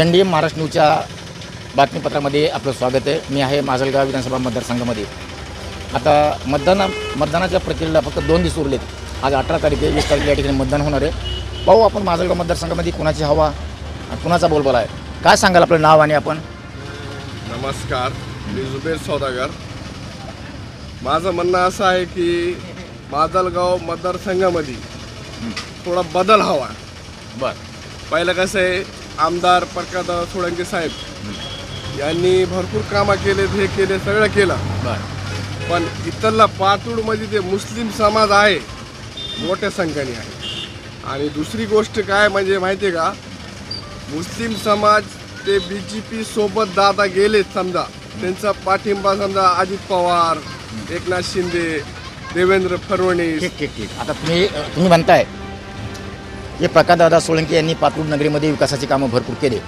N D M Maharashtra न्यूजच्या बातमीपत्रामध्ये आपलं स्वागत आहे. मी आहे माजलगाव विधानसभा मतदारसंघामध्ये. आता मतदाना मतदानाच्या प्रक्रियेला फक्त दोन दिवस उरलेत. आज अठरा तारीख आहे वीस तारखेला या ठिकाणी मतदान होणार आहे. पाहू आपण माजलगाव मतदारसंघामध्ये कुणाची हवा आणि कुणाचा बोलबाला आहे. काय सांगाल आपलं नाव आणि आपण? नमस्कार मी जुबेर सौदागर. माझं म्हणणं असं आहे की माजलगाव मतदारसंघामध्ये थोडा बदल हवा. बरं. पहिलं कसं आहे आमदार प्रकाशदादा सोळंके साहेब यांनी भरपूर कामं केले हे केले सगळं केलं. पण इथला पातूरमध्ये जे मुस्लिम समाज आहे मोठ्या संख्येने आहे. आणि दुसरी गोष्ट काय म्हणजे माहिती आहे का? मुस्लिम समाज ते बी जे पी सोबत दादा गेलेत समजा. त्यांचा पाठिंबा समजा अजित पवार एकनाथ शिंदे देवेंद्र फडणवीस. ठीक ठीक ठीक. आता तुम्ही तुम्ही म्हणताय हे प्रकाशदादा सोळंकी यांनी पातूर नगरीमध्ये विकासाची कामं भरपूर केले.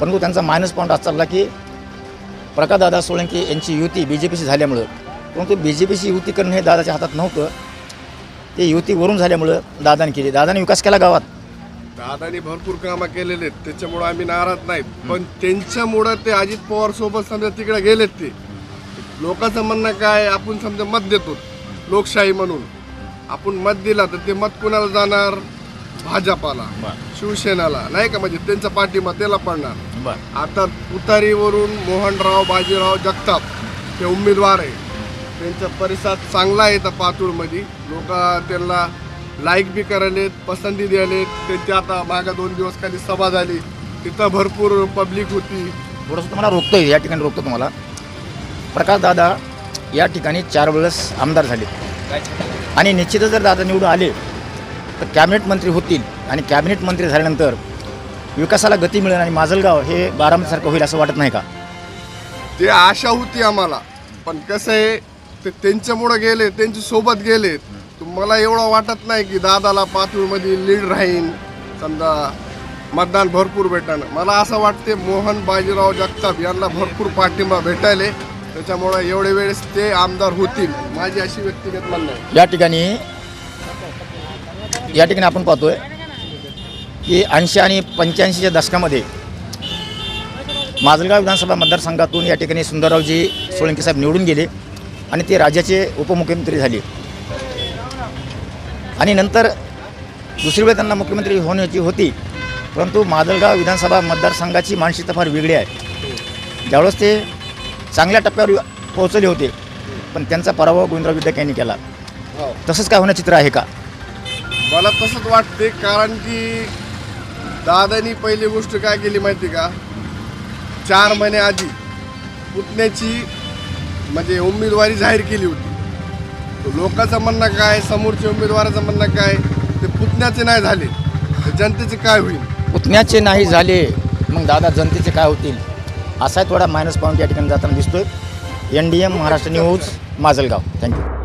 परंतु त्यांचा मायनस पॉईंट असा चालला की प्रकाशदादा सोळंकी यांची युती बी जे पीशी झाल्यामुळं परंतु बी जे पीशी युती करणं हे दादाच्या हातात नव्हतं. ते युती वरून झाल्यामुळं दादाने केली. दादाने विकास केला गावात. दादानी भरपूर कामं केलेले आहेत. त्याच्यामुळं आम्ही नाराज नाहीत. पण त्यांच्यामुळं ते अजित पवार सोबत समजा तिकडे गेलेत ते. लोकांचं म्हणणं काय आपण समजा मत देतो. लोकशाही म्हणून. आपण मत दिला तर ते मत कुणाला जाणार? भाजपाला शिवसेनाला नाही का? म्हणजे त्यांचा पाठिंबा त्याला पडणार. आता तुतारीवरून मोहनराव बाजीराव जगताप ते उमेदवार आहे. त्यांचा परिसर चांगला आहे इथं पातूरमध्ये लोक त्यांना लाईक बी करायलेत पसंती द्यायलेत. त्यांची आता मागा दोन दिवस खाली सभा झाली. तिथं भरपूर पब्लिक होती. थोडंसं तुम्हाला रोखतोय या ठिकाणी रोखतो तुम्हाला. प्रकाशदादा या ठिकाणी चार वेळेस आमदार झाले आणि निश्चितच जर दादा निवडून आले तर कॅबिनेट मंत्री होतील आणि कॅबिनेट मंत्री झाल्यानंतर विकासाला गती मिळेल आणि माजलगाव हे बारामतीसारखं होईल असं वाटत नाही का? ते आशा होती आम्हाला. पण कसं आहे ते त्यांच्यामुळं गेले त्यांच्यासोबत गेले. मला एवढं वाटत नाही की दादाला पातूरमध्ये लीड राहीन. समजा मतदान भरपूर भेटणं मला असं वाटते मोहन बाजीराव जगताप यांना भरपूर पाठिंबा भेटायले. त्याच्यामुळं एवढे वेळेस ते आमदार होतील. माझी अशी व्यक्तिगत म्हणणं या ठिकाणी या ठिकाणी आपण पाहतोय की ऐंशी आणि पंच्याऐंशीच्या दशकामध्ये माजलगाव विधानसभा मतदारसंघातून या ठिकाणी सुंदररावजी सोळंके साहेब निवडून गेले आणि ते राज्याचे उपमुख्यमंत्री झाले. आणि नंतर दुसरी वेळ त्यांना मुख्यमंत्री होण्याची होती परंतु माजलगाव विधानसभा मतदारसंघाची मानसिकता फार वेगळी आहे. ज्यावेळेस ते चांगल्या टप्प्यावर पोहोचले होते पण त्यांचा पराभव गोविंदराव विद्याक यांनी केला. हो. तसंच काय होण्याचं चित्र आहे का? मला तसंच वाटते कारण की दादानी पहिली गोष्ट काय केली माहिती का? चार महिने आधी पुतण्याची म्हणजे उमेदवारी जाहीर केली होती. तर लोकांचं म्हणणं काय समोरच्या उमेदवाराचं म्हणणं काय ते पुतण्याचे नाही झाले. तर जनतेचे काय होईल? पुतण्याचे नाही झाले मग दादा जनतेचे काय होतील? असा थोडा मायनस पॉईंट या ठिकाणी जाताना दिसतोय. N D M Maharashtra news Majalgaon thank you